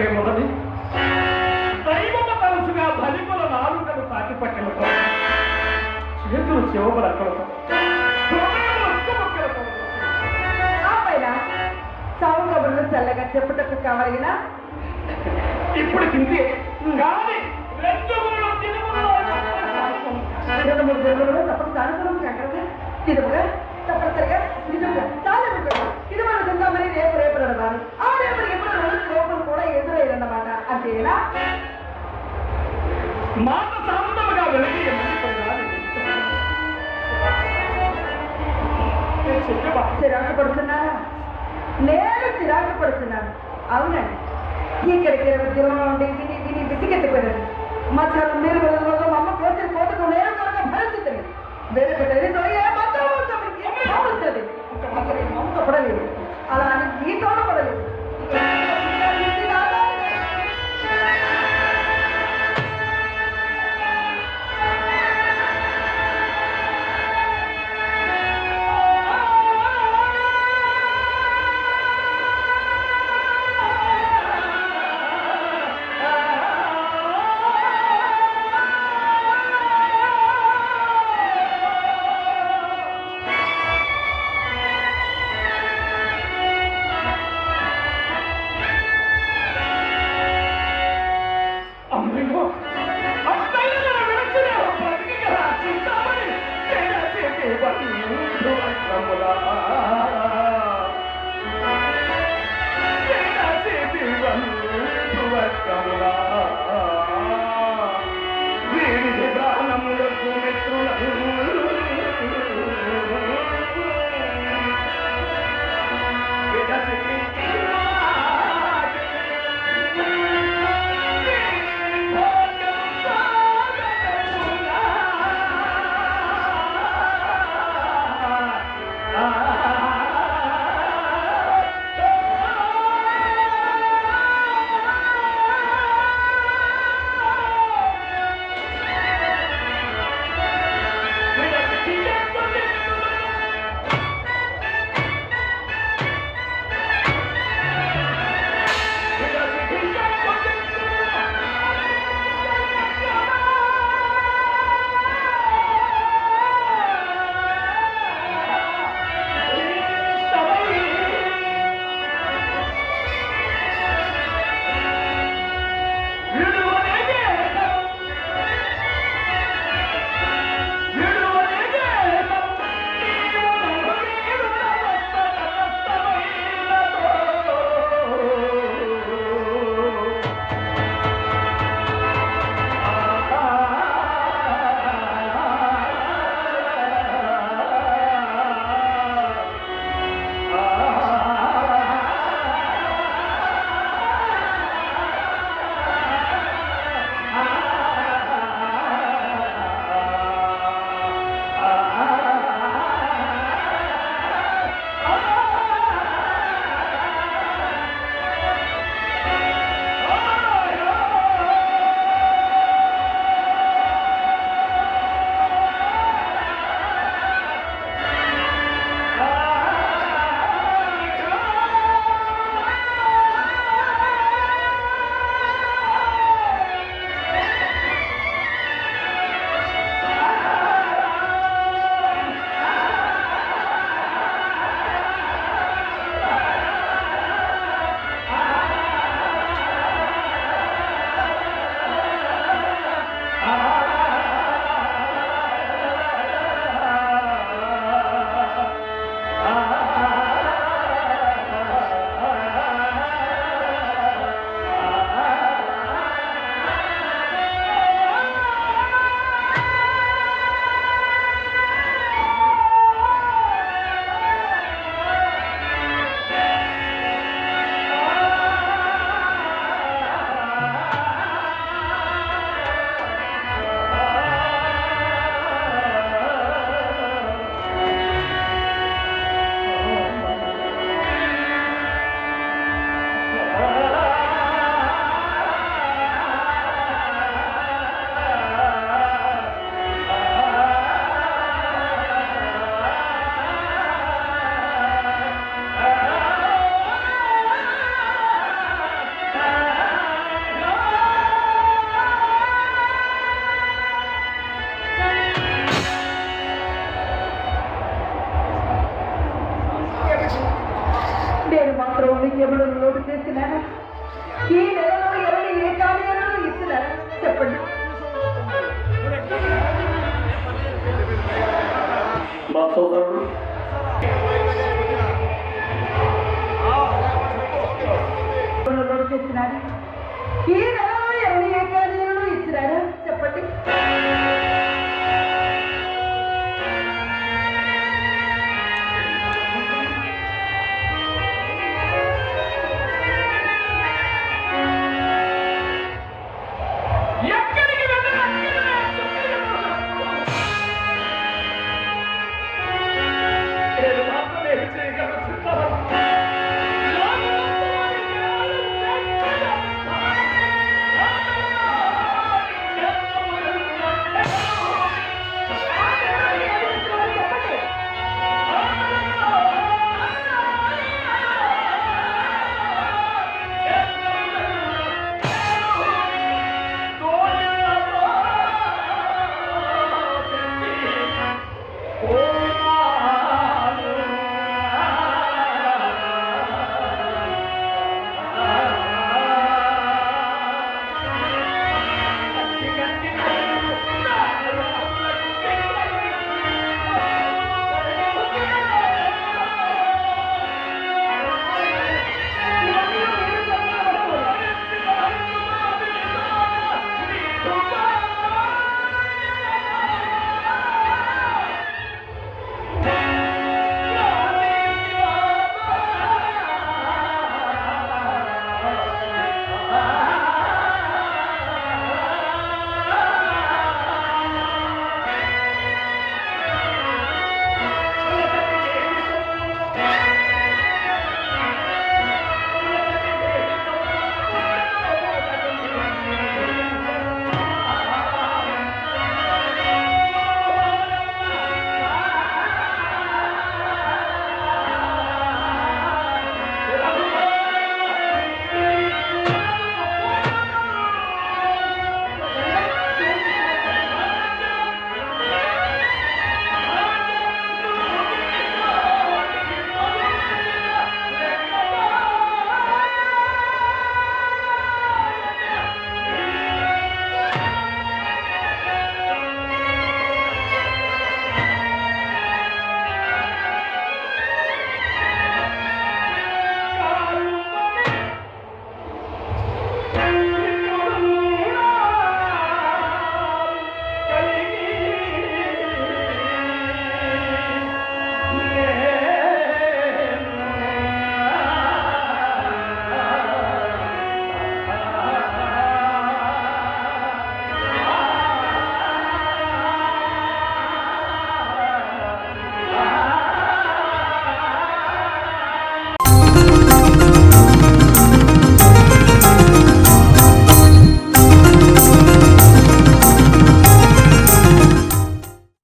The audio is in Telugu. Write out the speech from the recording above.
అంటే మొదటి దైవము తరచుగా బలికుల నాలుకను తాకి పట్టెలతో చేతులు చెవులు అక్కడతో చావు కబుర్లు చల్లగా చెప్పుటకు కావలిగిన? ఇప్పుడు కిందే కానీ రెండు మూడు తిరుగులు రెండు మూడు తిరుగులు తప్పని సానుకూలంగా అక్కడ తిరుగుగా తప్పనిసరిగా నిజంగా మాట సాంతముగా వెలిగి చిరాకు పడుతున్నారా? నేను చిరాకు పడుతున్నాను. అవునండి. ఇక్కడికి ఇరవై ఉద్యోగంలో ఉండి విని విని మా చాలా మీరు వెళ్ళిన మా అమ్మ కోసిన కోతకు నేను కనుక భరించుతుంది వేరొక తెలియదు ఏ మాత్రం కావలసింది మమత పడలేదు. అలా అని గీతంలో పడలేదు. యములను లోటు చేసినాను ఈ నెలలో ఎవరి ఏ కార్యాలను ఇచ్చినారు? చెప్పండి. మా సోదరుడు. లోటు చేసినారు? ఈ